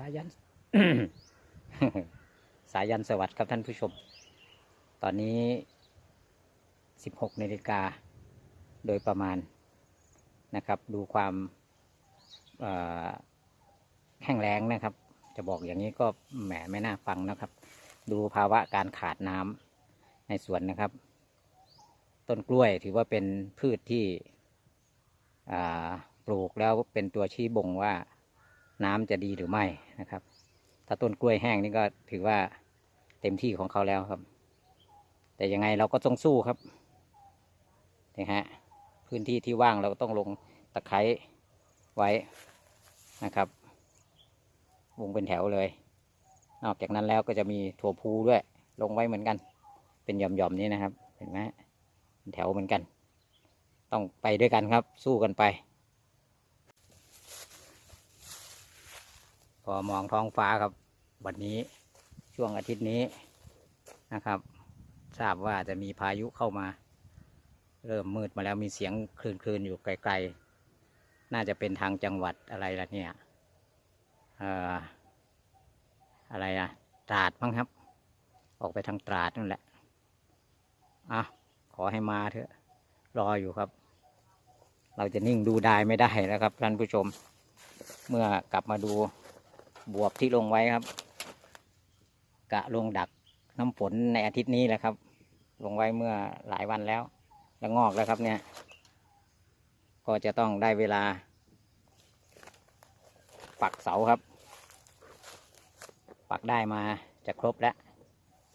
สายัน สายันสวัสดิ์ครับท่านผู้ชม ตอนนี้ 16นาฬิกาโดยประมาณนะครับ ดูความแห้งแล้งนะครับ จะบอกอย่างนี้ก็แหมไม่น่าฟังนะครับ ดูภาวะการขาดน้ำในสวนนะครับ ต้นกล้วยถือว่าเป็นพืชที่ปลูกแล้วเป็นตัวชี้บ่งว่า น้ำจะดีหรือไม่นะครับ ถ้าต้นกล้วยแห้งนี่ก็ถือว่าเต็มที่ของเขาแล้วครับ แต่ยังไงเราก็ต้องสู้ครับนี่ฮะพื้นที่ที่ว่างเราก็ต้องลงตะไคร้ไว้นะครับวงเป็นแถวเลย นอกจากนั้นแล้วก็จะมีถั่วพูด้วย ลงไว้เหมือนกัน เป็นหย่อมๆนี้นะครับ เห็นไหมแถวเหมือนกัน ต้องไปด้วยกันครับ สู้กันไป พอมองท้องฟ้าครับ วันนี้ช่วงอาทิตย์นี้นะครับ ทราบว่าจะมีพายุเข้ามา เริ่มมืดมาแล้วมีเสียงคลื่นๆอยู่ไกลๆ น่าจะเป็นทางจังหวัดอะไรล่ะเนี่ยอออะไรอะตราดมั้งครับ ออกไปทางตราดนั่นแหละอะขอให้มาเถอะรออยู่ครับ เราจะนิ่งดูได้ไม่ได้แล้วครับท่านผู้ชม เมื่อกลับมาดู บวบที่ลงไว้ครับ กะลงดักน้ำฝนในอาทิตย์นี้แหละครับ ลงไว้เมื่อหลายวันแล้ว แล้วงอกแล้วครับเนี่ย ก็จะต้องได้เวลา ปักเสาครับ ปักได้มาจะครบแล้ว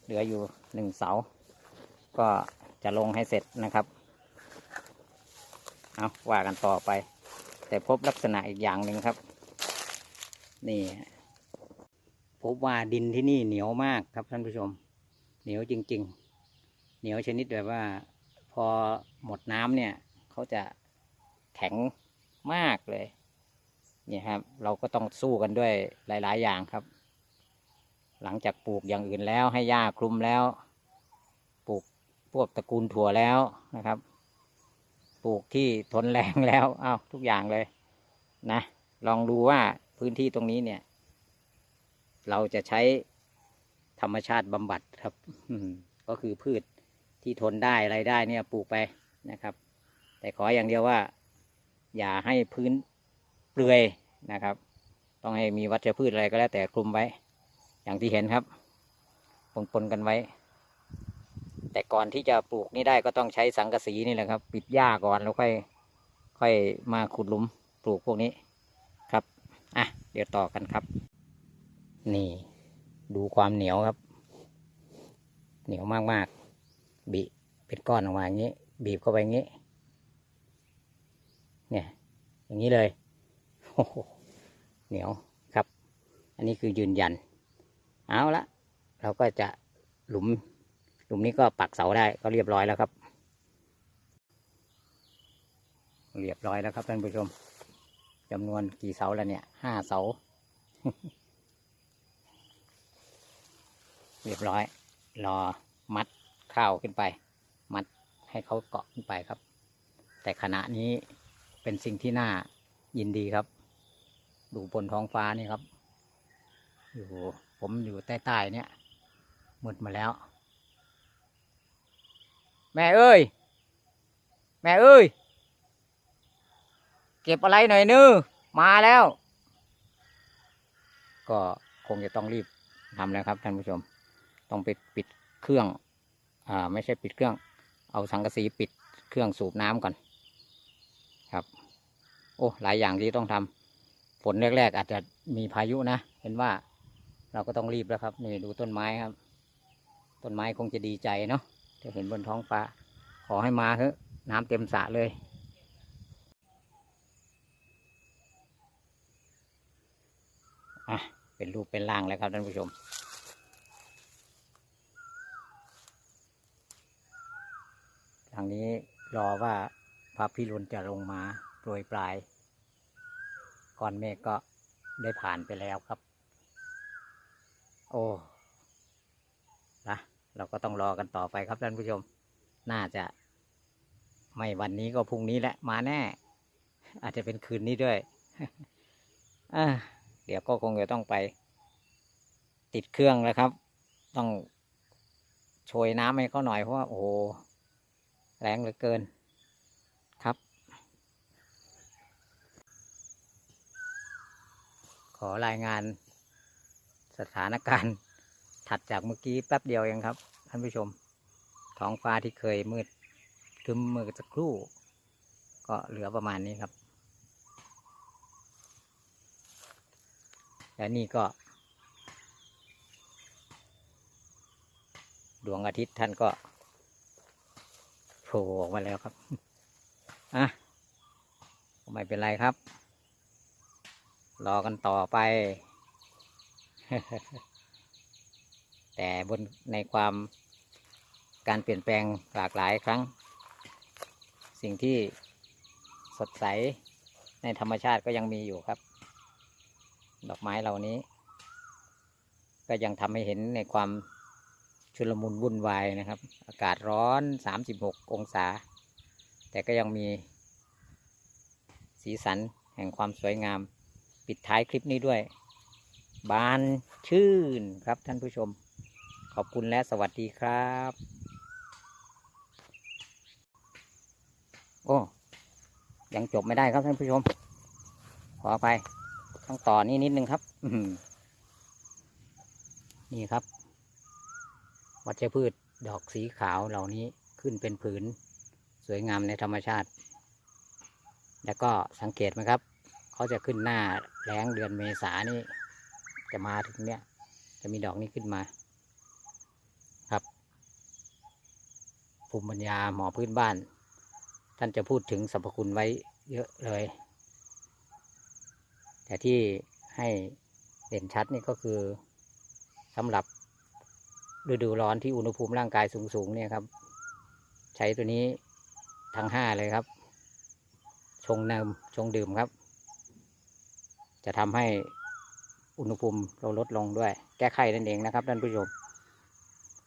เหลืออยู่หนึ่งเสา ก็จะลงให้เสร็จนะครับ เอาว่ากันต่อไป แต่พบลักษณะอีกอย่างหนึ่งครับ นี่ พบว่าดินที่นี่เหนียวมากครับท่านผู้ชม เหนียวจริง ๆ เหนียวชนิดแบบว่า พอหมดน้ำเนี่ยเขาจะแข็งมากเลยเนี่ยครับ เราก็ต้องสู้กันด้วยหลาย ๆ อย่างครับ หลังจากปลูกอย่างอื่นแล้วให้หญ้าคลุมแล้ว ปลูกพวกตระกูลถั่วแล้วนะครับ ปลูกที่ทนแรงแล้ว เอ้าทุกอย่างเลย นะ ลองดูว่าพื้นที่ตรงนี้เนี่ย เราจะใช้ธรรมชาติบำบัดครับก็คือพืชที่ทนได้อะไรได้เนี่ยปลูกไปนะครับ แต่ขออย่างเดียวว่า อย่าให้พื้นเปลือยนะครับ ต้องให้มีวัชพืชอะไรก็แล้วแต่คลุมไว้ อย่างที่เห็นครับปนๆกันไว้ แต่ก่อนที่จะปลูกนี่ได้ก็ต้องใช้สังกะสีนี่แหละครับ ปิดหญ้าก่อนแล้วค่อยค่อยมาขุดหลุมปลูกพวกนี้ครับอะเดี๋ยวต่อกันครับ นี่ ดูความเหนียวครับ เหนียวมากๆ บีเป็นก้อนออกมาอย่างนี้ บีบเข้าไปอย่างนี้ เนี่ย อย่างนี้เลยโอ้โหเหนียวครับ อันนี้คือยืนยัน เอาละเราก็จะหลุม หลุมนี้ก็ปักเสาได้ก็เรียบร้อยแล้วครับ เรียบร้อยแล้วครับท่านผู้ชมจำนวนกี่เสาแล้วเนี่ยห้าเสา เรียบร้อย รอมัดข้าวขึ้นไป มัดให้เขาเกาะขึ้นไปครับ แต่ขณะนี้เป็นสิ่งที่น่ายินดีครับ ดูบนท้องฟ้านี่ครับ อยู่ผมอยู่ใต้ๆเนี่ยหมดมาแล้ว แม่เอ้ย แม่เอ้ย เก็บอะไรหน่อยนึมาแล้ว ก็คงจะต้องรีบทำแล้วครับท่านผู้ชม ต้องไปปิดเครื่องอ่าไม่ใช่ปิดเครื่อง เอาสังกะสีปิดเครื่องสูบน้ำก่อนครับ โอ้หลายอย่างที่ต้องทำฝนแรกๆอาจจะมีพายุนะ เห็นว่าเราก็ต้องรีบแล้วครับ นี่ดูต้นไม้ครับ ต้นไม้คงจะดีใจเนาะจะเห็นบนท้องฟ้า ขอให้มาเถอะน้ำเต็มสระเลยอะเป็นรูปเป็นร่างแล้วครับท่านผู้ชมางนี้รอว่าพระพิรุณจะลงมาโปรยปลายก้อนเมฆก็ได้ผ่านไปแล้วครับ โอ้นะเราก็ต้องรอกันต่อไปครับท่านผู้ชม น่าจะไม่วันนี้ก็พรุ่งนี้แหละมาแน่ อาจจะเป็นคืนนี้ด้วยอ่าดี๋ยวก็คงจะต้องไป ติดเครื่องแล้วครับ ต้องโชยน้ำให้เขาหน่อยเพราะว่าโอ้โห แรงเหลือเกินครับ ขอรายงานสถานการณ์ถัดจากเมื่อกี้แป๊บเดียวเองครับ ท่านผู้ชม ท้องฟ้าที่เคยมืดคึมมือสักครู่ ก็เหลือประมาณนี้ครับ และนี่ก็ดวงอาทิตย์ท่านก็ ผล่ออกมาแล้วครับ อะ ไม่เป็นไรครับ รอกันต่อไป แต่บนในความการเปลี่ยนแปลงหลากหลายครั้ง สิ่งที่สดใสในธรรมชาติก็ยังมีอยู่ครับ ดอกไม้เหล่านี้ ก็ยังทำให้เห็นในความ ชุลมุนวุ่นวายนะครับ อากาศร้อน 36 องศา แต่ก็ยังมีสีสันแห่งความสวยงาม ปิดท้ายคลิปนี้ด้วย บานชื่นครับท่านผู้ชม ขอบคุณและสวัสดีครับ โอ้ยังจบไม่ได้ครับท่านผู้ชม ขออภัยต้องต่อนี่นิดนึงครับนี่ครับ วัชพืชดอกสีขาวเหล่านี้ขึ้นเป็นผืน สวยงามในธรรมชาติ แล้วก็สังเกตไหมครับ เขาจะขึ้นหน้าแล้งเดือนเมษานี่ จะมาถึงเนี้ยจะมีดอกนี้ขึ้นมา ครับภูมิปัญญาหมอพื้นบ้าน ท่านจะพูดถึงสรรพคุณไว้เยอะเลย แต่ที่ให้เด่นชัดนี่ก็คือสำหรับ ฤดูร้อนที่อุณหภูมิร่างกายสูงๆเนี่ยครับ ใช้ตัวนี้ทั้งห้าเลยครับ ชงนมชงดื่มครับ จะทำให้อุณหภูมิเราลดลงด้วย แก้ไขนั่นเองนะครับท่านผู้ชม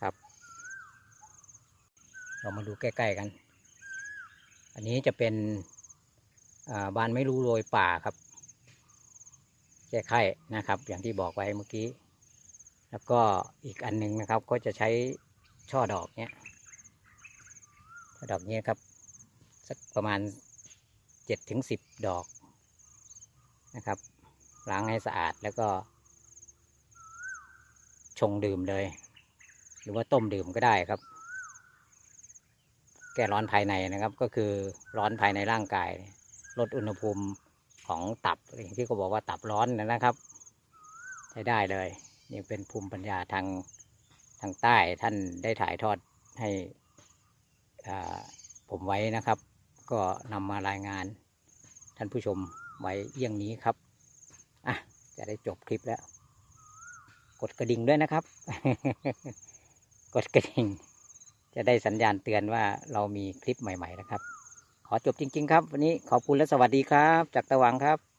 ครับ เรามาดูใกล้ๆกัน อันนี้จะเป็นอ่าบานไม่รู้โรยป่าครับ แก้ไขนะครับ อย่างที่บอกไว้เมื่อกี้ แล้วก็อีกอันหนึงนะครับก็จะใช้ช่อดอกเนี้ยช่อดอกเนี้ยครับ สักประมาณเจ็ดถึงสิบดอกนะครับล้างให้สะอาดแล้วก็ ชงดื่มเลย หรือว่าต้มดื่มก็ได้ครับ แก้ร้อนภายในนะครับ ก็คือร้อนภายในร่างกาย ลดอุณหภูมิของตับอย่างที่เขาบอกว่าตับร้อนนะครับ ใช้ได้เลย นี่เป็นภูมิปัญญาทางทางใต้ท่านได้ถ่ายทอดให้ผมไว้นะครับ ก็นำมารายงานท่านผู้ชมไว้เยี่ยงนี้ครับอะจะได้จบคลิปแล้ว กดกระดิ่งด้วยนะครับ กดกระดิ่ง จะได้สัญญาณเตือนว่าเรามีคลิปใหม่ ๆ นะครับ ขอจบจริง ๆ ครับ วันนี้ขอบคุณและสวัสดีครับ จากตะวังครับ